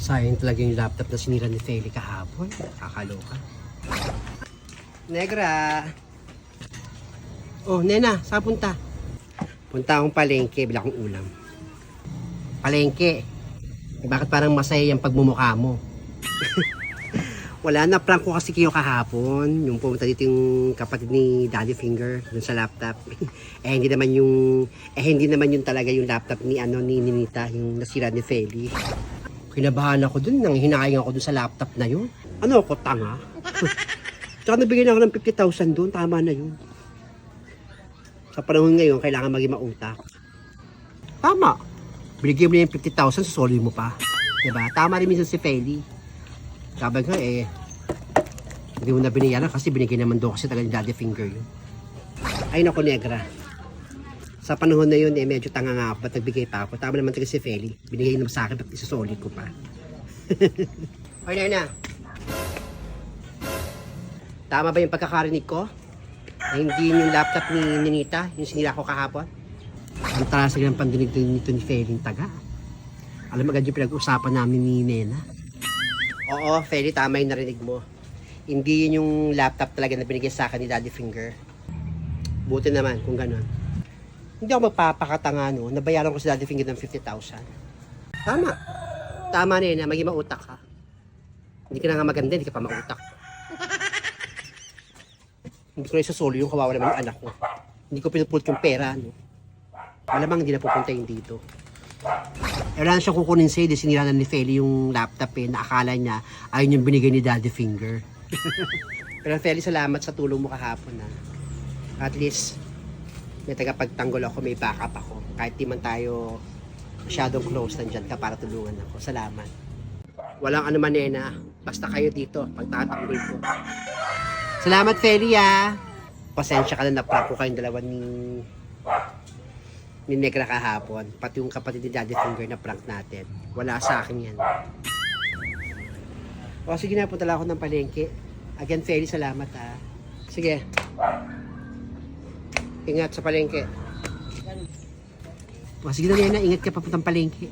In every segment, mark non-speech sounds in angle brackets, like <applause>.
Sayang talaga yung laptop na sinira ni Feli kahapon. Kakaloka. Negra! Oh, Nena, saan punta? Punta akong palengke, bila akong ulam. Palengke. Eh, bakit parang masaya yung pagmumukha mo? <laughs> Wala na, prank ko kasi kayo kahapon. Yung pumunta dito yung kapatid ni Daddy Finger dun sa laptop. <laughs> eh hindi naman yung eh hindi naman yung talaga yung laptop ni ano ni Ninita, yung nasira ni Feli. Kinabahan ako dun, nang hinayang ako dun sa laptop na yun. Ano ako, tanga? <laughs> Tsaka nabigyan ako ng 50,000 doon, tama na yun. Sa panahon ngayon, kailangan maging mautak. Tama. Binigyan mo na yung 50,000, susoli mo pa. Diba? Tama rin minsan si Feli. Sabi ko eh, hindi mo na binayaran kasi binigyan naman doon kasi talaga ni Daddy Finger yun. Ay nako, negra. Sa panahon na yun, eh, medyo tanga nga ako. Ba't nagbigay pa ako? Tama naman talaga si Feli. Binigay naman sa akin, ba't isasolid ko pa? <laughs> Ay, na. Tama ba yung pagkakarinig ko? Na hindi yun yung laptop ni Ninita, yung sinira ko kahapon? Ang tarasag ng pandinig nito ni Feli taga. Alam mo agad yung pinag-usapan namin ni Nena. Oo, Feli, tama yung narinig mo. Hindi yun yung laptop talaga na binigay sa akin ni Daddy Finger. Buti naman kung ganun. Hindi ako magpapakatanga no. Nabayaran ko si Daddy Finger ng 50,000. Tama. Tama na yun, na maging mautak ka. Hindi ka na nga maganda, hindi ka pa mautak. hindi ko na isasolo yung kawawa naman yung anak ko. Hindi ko pinupulot yung pera, no. Malamang hindi na pupunta yung dito. Wala na siyang kukunin sa'yo, sinira na ni Feli yung laptop eh, na akala niya ayun yung binigay ni Daddy Finger. <laughs> Pero Feli, salamat sa tulong mo kahapon na. At least, may tagapagtanggol ako, may backup ako. Kahit di man tayo masyadong close, nandyan ka para tulungan ako. Salamat. Walang ano man nena, basta kayo dito, pagtatanggol ko. Salamat Feli ah. Pasensya ka na naprank ko kayong dalawa ni ni Negra kahapon. Pati yung kapatid ni Daddy Finger na prank natin. Wala sa akin yan. O sige na, punta lang ako ng palengke. Again, Feli, salamat ah. Sige. Ingat sa palengke. O sige na, Nena, ingat ka papuntang palengke.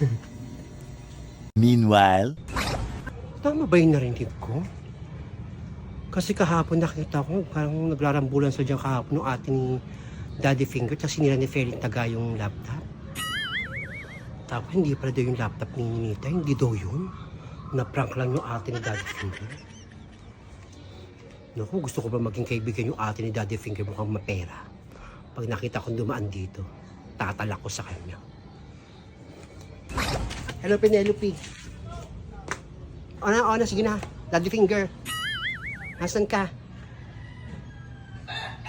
<laughs> Meanwhile, Tama ba yung narinig ko? Kasi kahapon nakita ko, parang naglarambulan sa dyan kahapon ng ating Daddy Finger, tapos sinira ni Feling Taga yung laptop. Tapos hindi pala daw yung laptop ni Ninita, hindi daw yun. Na-prank lang yung ate ni Daddy Finger. Naku, gusto ko ba maging kaibigan yung ate ni Daddy Finger mukhang mapera. Pag nakita kong dumaan dito, tatalak ko sa kanya. Hello, Penelope. O na, o na, sige na. Daddy finger. Nasaan ka?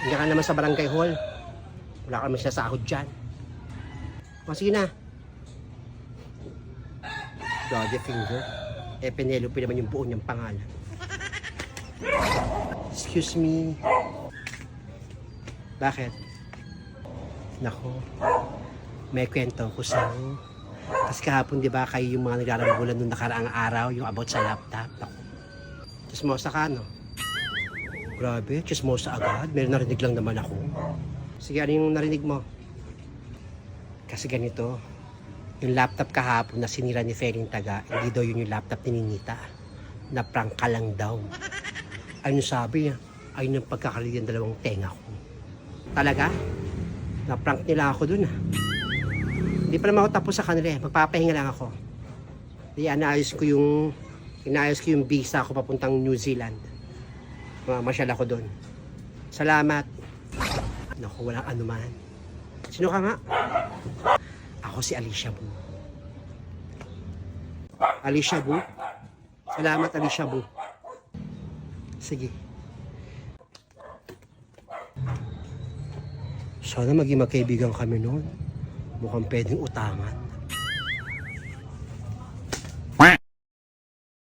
Hindi ka naman sa barangay hall. Wala ka naman sinasahod dyan. O sige na. Daddy finger. Eh, Penelope naman yung buo niyang pangalan. Excuse me. Bakit? Nako. May kwento ko sa'yo. Kasi kahapon, di ba, kayo yung mga naglarambulan nung nakaraang araw, yung about sa laptop. Ako. Chismosa ka, no? Grabe, chismosa agad. Meron narinig lang naman ako. Sige, ano yung narinig mo? Kasi ganito, yung laptop kahapon na sinira ni Feling Taga, hindi daw yun yung laptop ni Ninita. Na-prank ka lang daw. Yung sabi niya, ayun yung pagkakalig ng dalawang tenga ko. Talaga? Na-prank nila ako dun ah. Hindi pa naman ako tapos sa kanila eh. Magpapahinga lang ako. Di inaayos ko yung inaayos ko yung visa ko papuntang New Zealand. Mamasyal ako doon. Salamat. Naku, walang anuman. Sino ka nga? Ako si Alicia Bu. Alicia Bu? Salamat, Alicia Bu. Sige. Sana maging magkaibigan kami noon. Mukhang pwedeng utangan.